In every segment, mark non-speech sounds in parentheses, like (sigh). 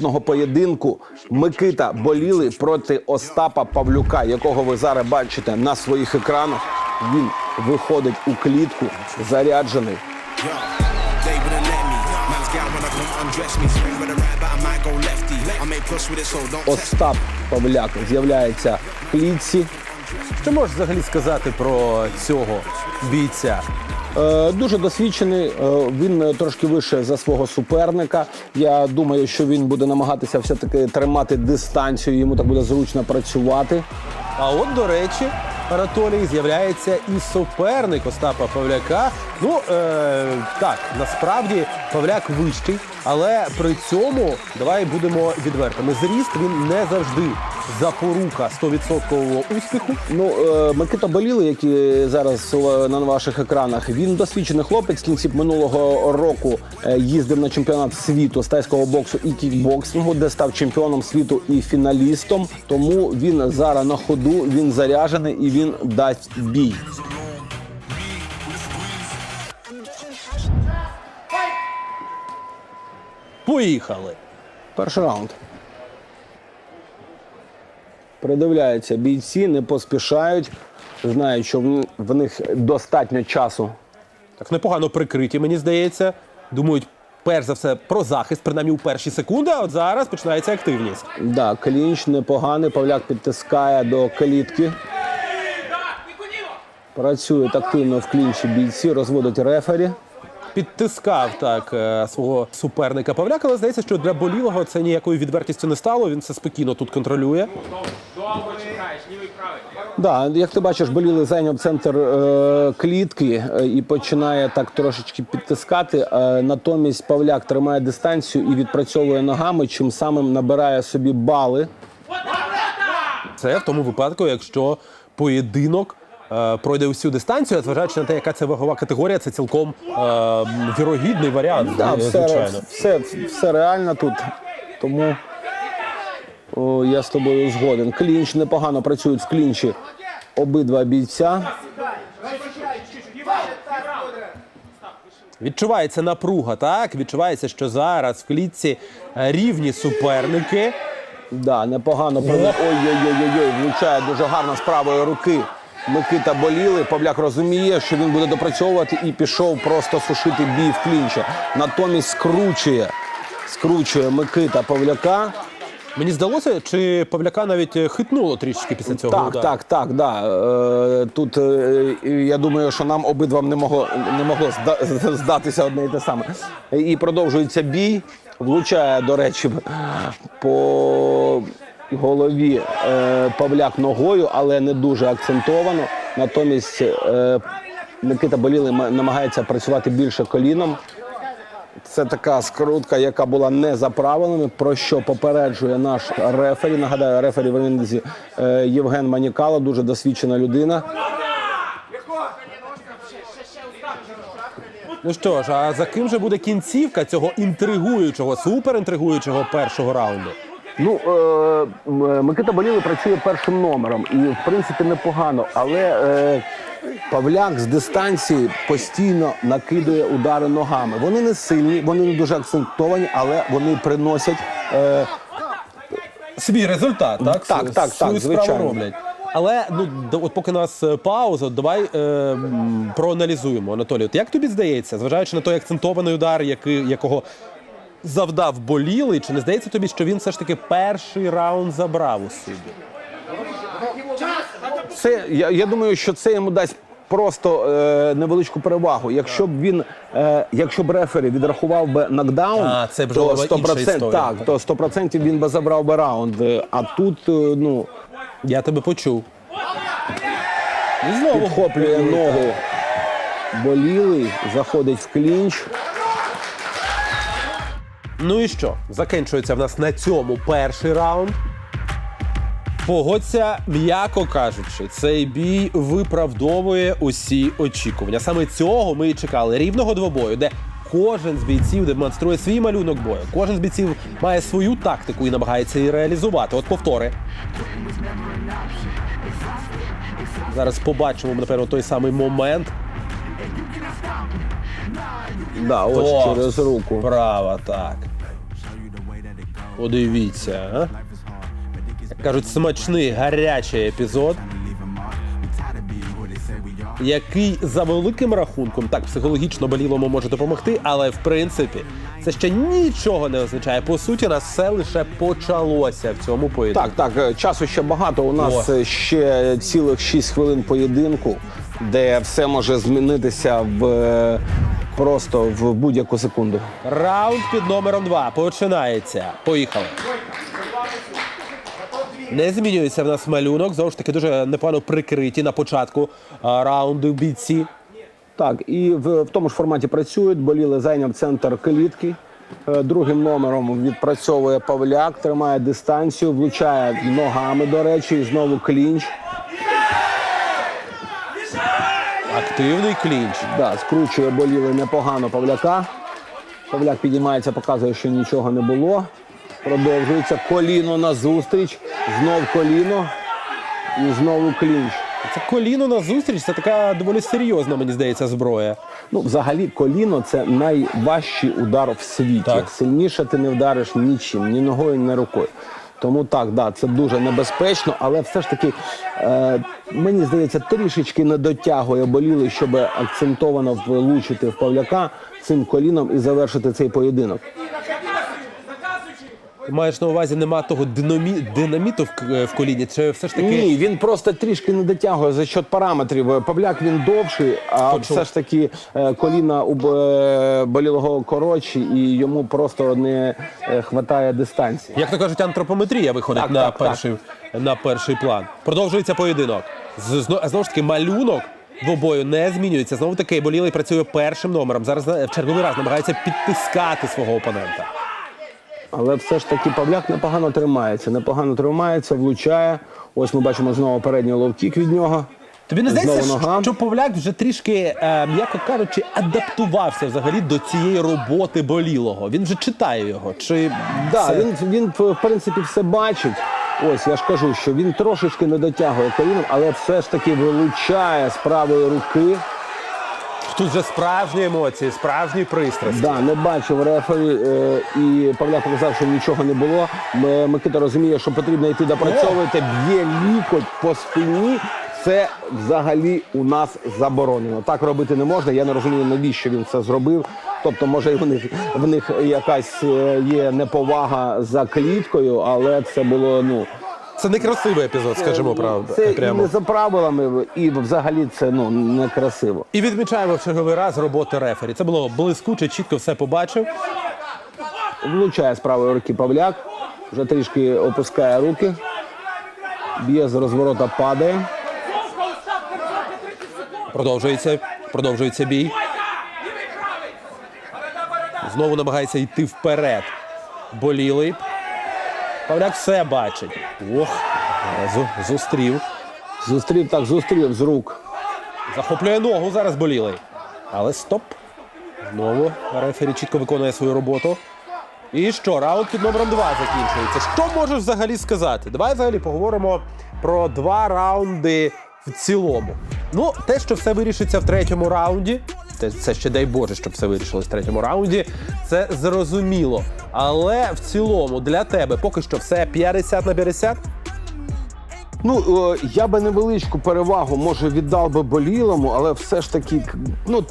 Поєдинку Микита боліли проти Остапа Павлюка, якого ви зараз бачите на своїх екранах. Він виходить у клітку заряджений. Остап Павляк з'являється в клітці. Що можеш взагалі сказати про цього бійця? Е, Дуже досвідчений. е, Він е, трошки вище за свого суперника. Я думаю, що він буде намагатися все-таки тримати дистанцію. Йому так буде зручно працювати. А от, до речі, Анатолій з'являється і суперник Остапа Павляка. Ну е, так, насправді Павляк вищий, але при цьому давай будемо відвертими. Зріст він не завжди запорука 100% успіху. Ну, е, Микита Боліли, який зараз на ваших екранах, він досвідчений хлопець. В кінці минулого року е, їздив на чемпіонат світу з тайського боксу і кікбоксингу, де став чемпіоном світу і фіналістом. Тому він зараз на ходу, він заряджений і він дасть бій. Поїхали. Перший раунд. Придивляються бійці, не поспішають, знають, що в- них достатньо часу Так непогано прикриті, мені здається. Думають, перш за все, про захист, принаймні у перші секунди, а от зараз починається активність. Да, клінч непоганий. Павляк підтискає до калітки. Працюють активно в клінчі бійці, розводять рефері. Підтискав так е, свого суперника Павляка, але здається, що для болілого це ніякою відвертістю не стало. Він це спокійно тут контролює. Да, як ти бачиш, боліли зайняв центр е, клітки е, і починає так трошечки підтискати. Е, натомість Павляк тримає дистанцію і відпрацьовує ногами, чим самим набирає собі бали. Це в тому випадку, якщо поєдинок пройде усю дистанцію, а зважаючи на те, яка це вагова категорія, це цілком е, вірогідний варіант. Да, е, все, все, все реально тут. Тому о, я з тобою згоден. Клінч непогано працюють в клінчі обидва бійця. Відчувається напруга, так? Відчувається, що зараз в клітці е, рівні суперники. Да, непогано Ой-ой-ой, влучає дуже гарно з правої руки. Микита боліли. Павляк розуміє, що він буде допрацьовувати і пішов просто сушити бій в клінчі. Натомість скручує, скручує Микита Павляка. Мені здалося, чи Павляка навіть е, хитнуло трішки після цього. Так, удару? так, так, да. Е, тут е, я думаю, що нам обидвам не могло, не могло (laughs) здатися одне і те саме. І продовжується бій. Влучає, до речі, по голові е, Павляк ногою, але не дуже акцентовано. Натомість е, Микита Боліли намагається працювати більше коліном. Це така скрутка, яка була не за правилами, про що попереджує наш рефері. Нагадаю, рефері в Рівнензі е, Євген Манікало, дуже досвідчена людина. Ну що ж, а за ким же буде кінцівка цього інтригуючого, суперінтригуючого першого раунду? Ну, е, Микита Боліли працює першим номером, і в принципі непогано, але е, Павляк з дистанції постійно накидує удари ногами. Вони не сильні, вони не дуже акцентовані, але вони приносять. Е, Свій результат, так? Так, С- так, так, звичайно. роблять. Але ну до- от поки у нас е, пауза, давай е, проаналізуємо, Анатолій. От як тобі здається, зважаючи на той акцентований удар, який, якого завдав болілий, чи не здається тобі, що він все ж таки перший раунд забрав у судді? Це я, я думаю, що це йому дасть просто е, невеличку перевагу. Якщо б він, е, якщо б рефері відрахував би нокдаун, А, це б то була інша 100%, історія. так, то 100% він би забрав би раунд. Е, А тут е, ну Я тебе почув. І знову підхоплює ногу болілий, заходить в клінч. Ну і що? Закінчується в нас на цьому перший раунд. Погодься, м'яко кажучи, цей бій виправдовує усі очікування. Саме цього ми і чекали рівного двобою, де кожен з бійців демонструє свій малюнок бою. Кожен з бійців має свою тактику і намагається її реалізувати. От повтори. Зараз побачимо, напевно, той самий момент. Да, ось О, через руку. Права, так. Подивіться, а? Як кажуть, смачний гарячий епізод. Який за великим рахунком так психологічно болілому може допомогти, але в принципі це ще нічого не означає. По суті, нас все лише почалося в цьому поєдинку. Так, так, е, часу ще багато. У нас О. е, ще цілих 6 хвилин поєдинку, де все може змінитися в е, просто в будь-яку секунду. Раунд під номером 2 починається. Поїхали. Не змінюється в нас малюнок. Знову ж таки, дуже непогано прикриті на початку раунду бійці. Так, і в, в тому ж форматі працюють. Боліли зайняв центр клітки. Е, Другим номером відпрацьовує Павляк, тримає дистанцію, влучає ногами, до речі, і знову клінч. Активний клінч. Да, скручує боліли непогано Павляка. Павляк підіймається, показує, що нічого не було. Продовжується коліно на зустріч, знов коліно і знову клінч. Це коліно на зустріч. Це така доволі серйозна, мені здається, зброя. Ну, взагалі, коліно це найважчий удар в світі. Так. Сильніше ти не вдариш нічим, ні ногою, ні рукою. Тому так, да, це дуже небезпечно, але все ж таки, е, мені здається, трішечки не дотягує боліли, щоб акцентовано влучити в Павляка цим коліном і завершити цей поєдинок. Маєш на увазі, нема того динамі... динаміту в, в коліні. Це все ж таки Ні, він просто трішки не дотягує за счет параметрів. Павляк він довший, а Почув. все ж таки е, коліна у б- е, болілого коротші, і йому просто не е, хватає дистанції. Як то кажуть, антропометрія виходить Так, на, так, так. перший, на перший план. Продовжується поєдинок. З, зно- знову ж таки, малюнок двобою не змінюється. Знову таки, болілий працює першим номером. Зараз е, в черговий раз намагається підтискати свого опонента. Але все ж таки Павляк непогано тримається. Непогано тримається, влучає. Ось ми бачимо знову передній ловкік від нього. Тобі не Знову здається, нога. що Павляк вже трішки, е, м'яко кажучи, адаптувався взагалі до цієї роботи болілого. Він вже читає його. Чи Да, це- він, він в принципі все бачить. Ось я ж кажу, що він трошечки не дотягує коліном, але все ж таки вилучає з правої руки. Тут вже справжні емоції, справжні пристрасті. Да, не бачив рефері, е, і Павляк показав, що нічого не було. М- Микита розуміє, що потрібно йти допрацьовувати, б'є лікоть по спині. Це взагалі у нас заборонено. Так робити не можна. Я не розумію, навіщо він це зробив. Тобто, може, в них в них якась е, є неповага за кліткою, але це було ну Це некрасивий епізод, скажімо правду. це і прямо. не за правилами, і взагалі це ну некрасиво. І відмічаємо в черговий раз роботи рефері. Це було блискуче, чітко все побачив. Влучає з правої руки Павляк, вже трішки опускає руки, б'є з розворота, падає. Продовжується, продовжується бій. Знову намагається йти вперед. Болілий. Павляк все бачить. Ох, зустрів. Зустрів так, зустрів з рук. Захоплює ногу зараз болілий. Але стоп. Знову рефері чітко виконує свою роботу. І що, раунд під номером 2 закінчується. Що можеш взагалі сказати? Давай взагалі поговоримо про два раунди в цілому. Ну, те, що все вирішиться в третьому раунді, це ще дай Боже, щоб все вирішилось в третьому раунді. Це зрозуміло. Але в цілому для тебе поки що все 50 на 50. Ну, е, я би невеличку перевагу, може, віддав би болілому, але все ж таки, ну,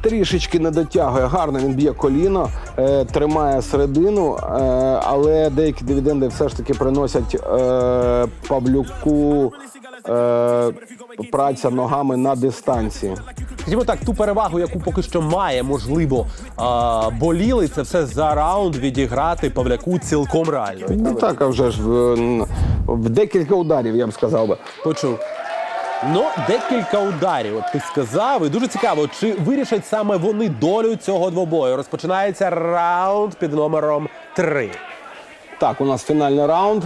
трішечки не дотягує. Гарно він б'є коліно, е, тримає середину, е, але деякі дивіденди все ж таки приносять е, Павлюку е, праця ногами на дистанції. Скажімо так, ту перевагу, яку поки що має, можливо, а, боліли, це все за раунд відіграти Павляку цілком реально. Ну так, а вже ж в, в декілька ударів, я б сказав би. Почув. Ну, декілька ударів. От ти сказав, і дуже цікаво, чи вирішать саме вони долю цього двобою. Розпочинається раунд під номером 3. Так, у нас фінальний раунд.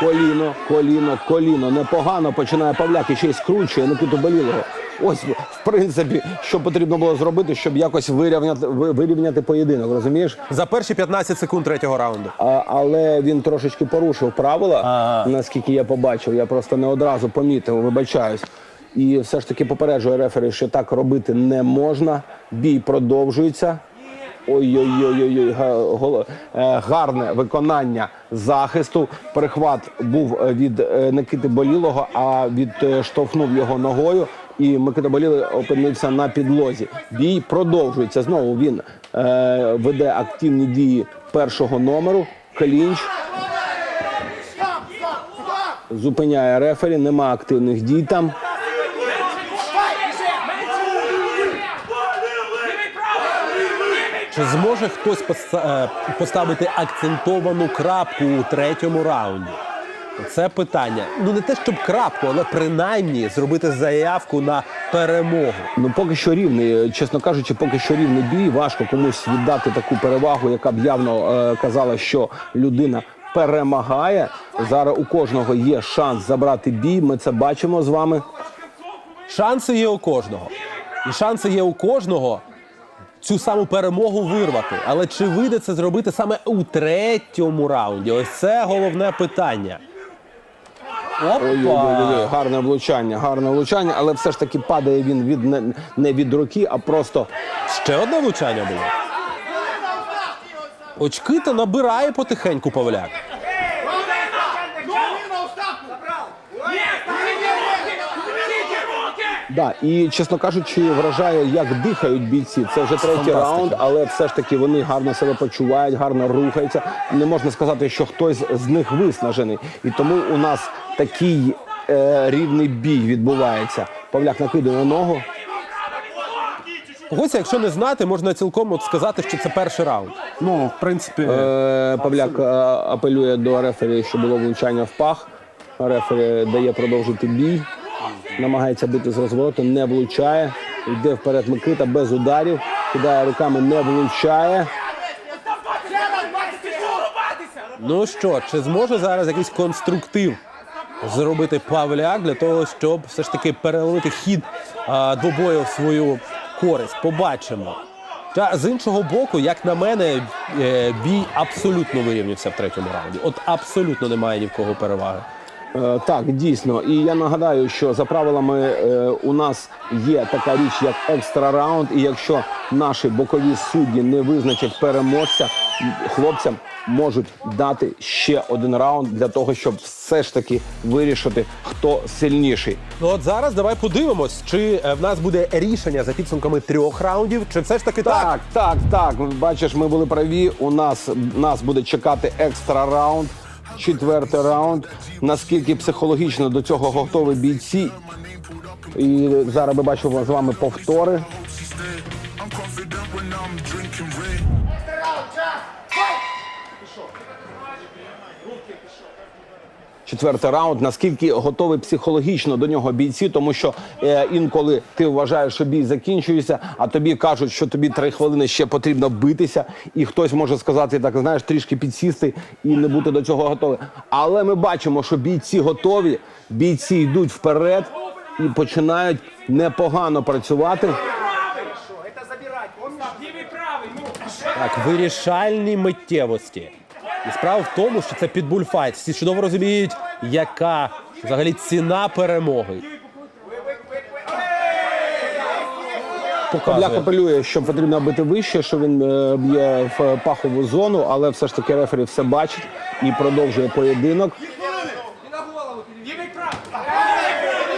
Коліно, коліно, коліно. Непогано починає Павляк і ще й скручує Микиту Болілого. Ось, в принципі, що потрібно було зробити, щоб якось вирівняти, вирівняти поєдинок, розумієш? За перші 15 секунд третього раунду. А, але він трошечки порушив правила, Ага. наскільки я побачив. Я просто не одразу помітив, вибачаюсь. І все ж таки попереджує рефері, що так робити не можна. Бій продовжується. Ой-ой-ой, гарне виконання захисту. Перехват був е, від е, Никити Болілого, а відштовхнув його ногою. І Микита Болілий опинився на підлозі. Бій продовжується. Знову він е, веде активні дії першого номеру. Клінч зупиняє рефері, нема активних дій там. Чи зможе хтось е, поставити акцентовану крапку у третьому раунді? Це питання. Ну не те, щоб крапку, але принаймні зробити заявку на перемогу. Ну, поки що рівний, чесно кажучи, поки що рівний бій. Важко комусь віддати таку перевагу, яка б явно е, казала, що людина перемагає. Зараз у кожного є шанс забрати бій. Ми це бачимо з вами. Шанси є у кожного. І шанси є у кожного цю саму перемогу вирвати. Але чи вийде це зробити саме у третьому раунді? Ось це головне питання. Ой-ой-ой, гарне влучання, гарне влучання, але все ж таки падає він від не, не від руки, а просто Ще одне влучання було. Очки то набирає потихеньку Павляк. Да, і чесно кажучи, вражає, як дихають бійці. Це вже третій Фантастика. раунд, але все ж таки вони гарно себе почувають, гарно рухаються. Не можна сказати, що хтось з них виснажений. І тому у нас такий е, рівний бій відбувається. Павляк накидує ногу. Когось, якщо не знати, можна цілком от сказати, що це перший раунд. Ну, в принципі, Е, Павляк е, апелює до рефері, що було влучання в пах. Рефері дає продовжити бій. Намагається бити з розвороту, не влучає. Йде вперед Микита без ударів. Кидає руками, не влучає. ну що, чи зможе зараз якийсь конструктив зробити Павляк для того, щоб все ж таки переловити хід а, двобою в свою користь? Побачимо. Та з іншого боку, як на мене, е, бій абсолютно вирівнявся в третьому раунді. От абсолютно немає ні в кого переваги. Е, Так, дійсно. І я нагадаю, що за правилами е, у нас є така річ, як екстра раунд. І якщо наші бокові судді не визначать переможця, хлопцям можуть дати ще один раунд для того, щоб все ж таки вирішити, хто сильніший. Ну от зараз давай подивимось, чи е, в нас буде рішення за підсумками трьох раундів, чи все ж таки так. Так, так, так. Бачиш, ми були праві. У нас нас буде чекати екстра раунд, четвертий раунд. Наскільки психологічно до цього готові бійці? І зараз ми бачимо з вами повтори. Четвертий раунд. Наскільки готові психологічно до нього бійці, тому що е, інколи ти вважаєш, що бій закінчується, а тобі кажуть, що тобі три хвилини ще потрібно битися, і хтось може сказати, так знаєш, трішки підсісти і не бути до цього готовий. Але ми бачимо, що бійці готові, бійці йдуть вперед і починають непогано працювати. Так, вирішальні миттєвості. І справа в тому, що це підбульфайт. Всі чудово розуміють, яка взагалі ціна перемоги. Показує. апелює, що потрібно бити вище, що він е, б'є в пахову зону, але все ж таки рефері все бачить і продовжує поєдинок.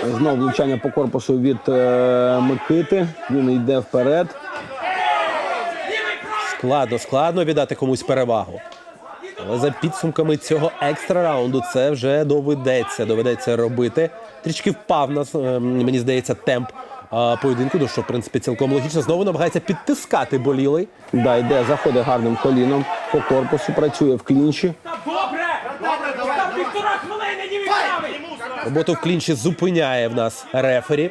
Знову влучання по корпусу від е, Микити. Він йде вперед. Складно, складно віддати комусь перевагу. Але за підсумками цього екстра раунду це вже доведеться. Доведеться робити. Трішки впав нас, е, мені здається, темп е, поєдинку, ну що в принципі цілком логічно. Знову намагається підтискати болілий. Да, йде, заходить гарним коліном по корпусу, працює в клінчі. Добре! Добре, півтора хвилини. Роботу в клінчі зупиняє в нас рефері.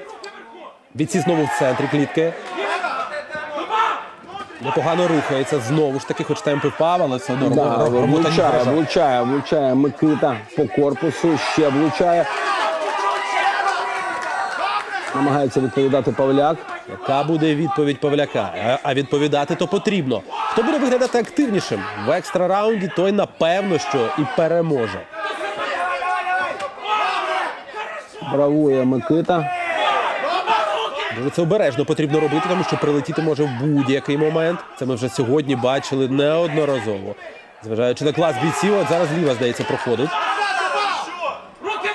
Бійці знову в центрі клітки. Непогано рухається знову ж таки, хоч темп і впав, але все одно Да, робота, робота не влучає, влучає, влучає Микита по корпусу, ще влучає. Намагається відповідати Павляк. Яка буде відповідь Павляка? А відповідати то потрібно. Хто буде виглядати активнішим в екстра раунді, той напевно що і переможе. Бравує Микита. Дуже це обережно потрібно робити, тому що прилетіти може в будь-який момент. Це ми вже сьогодні бачили неодноразово. Зважаючи на клас бійців, от зараз ліва, здається, проходить. Руки!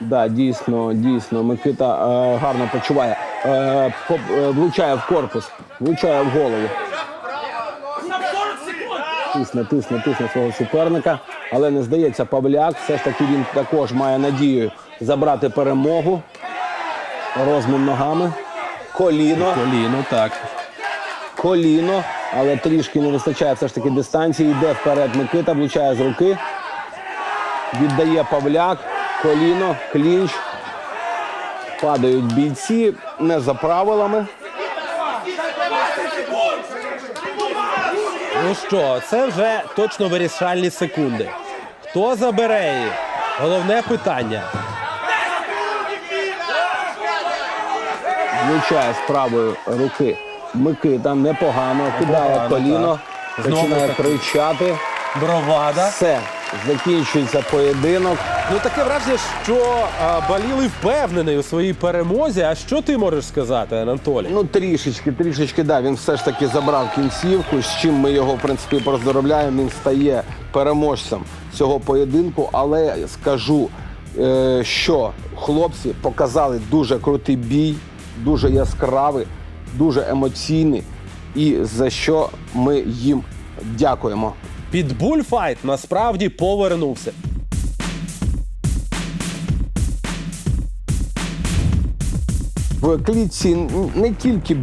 Да, дійсно, дійсно. Микита е, гарно почуває. Е, по- е, влучає в корпус, влучає в голову. Там 40 секунд! Тисне, тисне, тисне свого суперника. Але не здається, Павляк. Все ж таки він також має надію забрати перемогу. Розмін ногами. Коліно. Коліно, так. коліно, але трішки не вистачає все ж таки дистанції. Йде вперед Микита, влучає з руки. Віддає Павляк, коліно, клінч. Падають бійці не за правилами. Ну що, це вже точно вирішальні секунди. Хто забере її? Головне питання. Влучає з правої руки Микита непогано, кидає Непогано, коліно. Знову починає таки. кричати. Бровада. Все, закінчується поєдинок. Ну таке враження, що а, Баліли впевнений у своїй перемозі. А що ти можеш сказати, Анатолій? Ну, трішечки, трішечки, да. Він все ж таки забрав кінцівку, з чим ми його, в принципі, поздоровляємо. Він стає переможцем цього поєдинку. Але скажу, е, що хлопці показали дуже крутий бій, дуже яскравий, дуже емоційний. І за що ми їм дякуємо. Під бульфайт насправді повернувся. В клітці не тільки